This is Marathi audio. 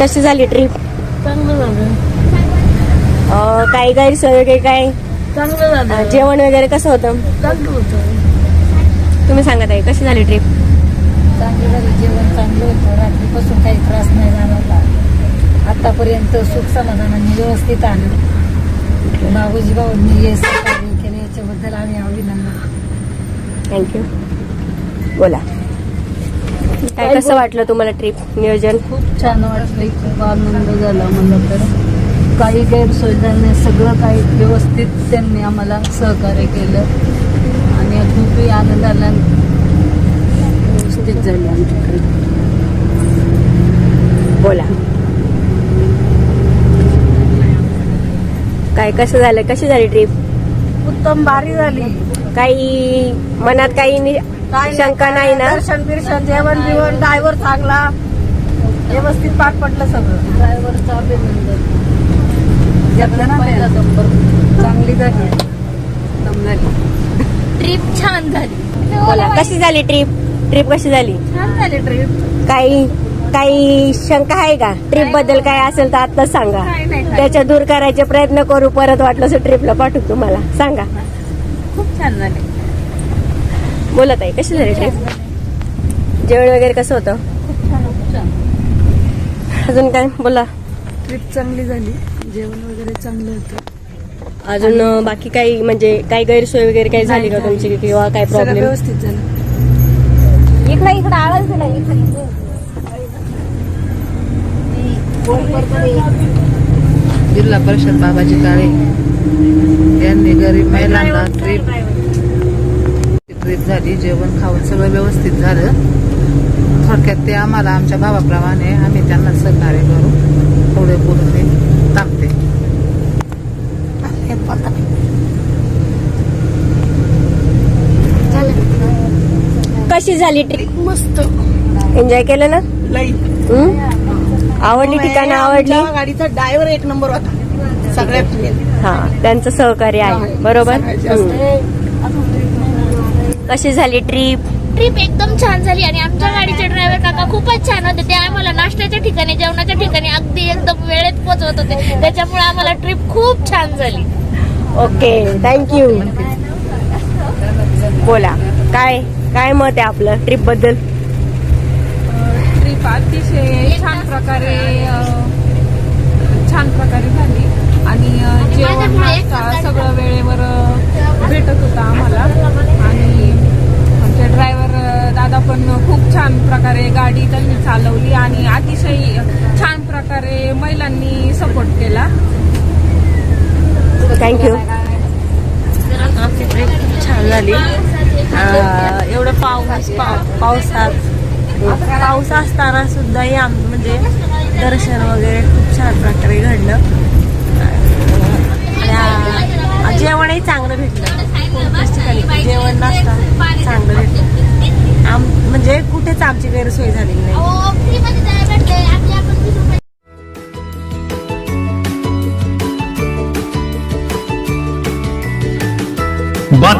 कशी झाली ट्रिप चांगलं झालं. काही गैरसोय वगैरे काय? चांगलं अं, झालं जेवण वगैरे कसं होतं? चांगलं होतं. तुम्ही सांगत आहे कशी झाली ट्रिप चांगलं झालं. जेवण चांगलं होतं. रात्रीपासून काही त्रास नाही जाणवला आतापर्यंत सुख समाधानाने व्यवस्थित आलं. बाबूजी भाऊंनी हे सहकार्य केले. याच्याबद्दल आम्ही अभिनंदन. थँक्यू बोला. काय कसं वाटलं तुम्हाला ट्रिप नियोजन? खूप छान वाटलं. खूप आनंद झाला मला तर. काही गैरसोय झाली नाही सगळं काही व्यवस्थित त्यांनी आम्हाला सहकार्य केलं. आणि खूपही आनंद झाला व्यवस्थित झाली आमची ट्रिप बोला. काय कसं झालं? कशी झाली ट्रिप उत्तम भारी झाली. काही मनात काही शंका नाही ना? दर्शन बिर्शन जेवण बिवण ड्रायव्हर चांगला. व्यवस्थित पाठ पडलं सगळं. ड्रायव्हरचं चांगली झाली. ट्रिप छान झाली. बोला कशी झाली ट्रिप? ट्रिप कशी झाली? छान झाली ट्रिप. काही काही शंका आहे का? ट्रिपबद्दल काय असेल तर आत्ताच सांगा. त्याच्या दूर करायचे प्रयत्न करू परत वाटलं ट्रिपला पाठवू तुम्हाला. सांगा. छान झाली. बोलत आहे कशी झाली ट्रिप जेवण वगैरे कसं होतं? अजून काय? बोला. ट्रिप चांगली झाली. जेवण वगैरे चांगलं होतं. अजून बाकी काही म्हणजे काही गैरसोय वगैरे काही झाली का तुमची किंवा काय प्रॉब्लेम व्यवस्थित झालं. इकडे इकडे आळस दिला इकडे. जिल्हा परिषद बाबाजी काळे यांनी गरीब महिलांना झाली जेवण खाऊन सगळं व्यवस्थित झालं. थोडक्यात ते आम्हाला आमच्या भावाप्रमाणे आम्ही त्यांना सहकार्य करू. थोडे बोलून मी थांबते. कशी झाली ट्रिप मस्त. एन्जॉय केलं ना? आवडली ठिकाणं आवडली? गाडीचा ड्रायव्हर एक नंबर होता. सगळ्यात हा त्यांचं सहकार्य आहे. बरोबर. कशी झाली ट्रिप ट्रिप एकदम छान झाली आणि आमच्या गाडीचे ड्रायव्हर काका खूपच छान होते. ते आम्हाला नाश्त्याच्या ठिकाणी जेवणाच्या ठिकाणी अगदी एकदम वेळेत पोहोचवत होते. त्याच्यामुळे आम्हाला ट्रिप खूप छान झाली. ओके थँक्यू बोला काय काय मत आहे आपलं ट्रिपबद्दल? ट्रिप अतिशय छान प्रकारे अ, छान प्रकारे झाली आणि अ, जेवण नाश्ता सगळं वेळेवर अ, भेटत होतं आम्हाला आणि आमचे ड्रायव्हर दादा पण खूप छान प्रकारे गाडी त्यांनी चालवली आणि अतिशय छान प्रकारे महिलांनी सपोर्ट केला थँक्यू आमची ट्रिप खूप छान झाली. अं, एवढं पाऊस पाव- पावसात पाऊस असताना सुद्धाही आम म्हणजे दर्शन वगैरे खूप छान प्रकारे घडलं. जेवणही चांगलं भेटलं. कोणत्याच ठिकाणी जेवण नसतं चांगलं भेटलं. आम म्हणजे कुठेच आमची गैरसोय झालेली नाही.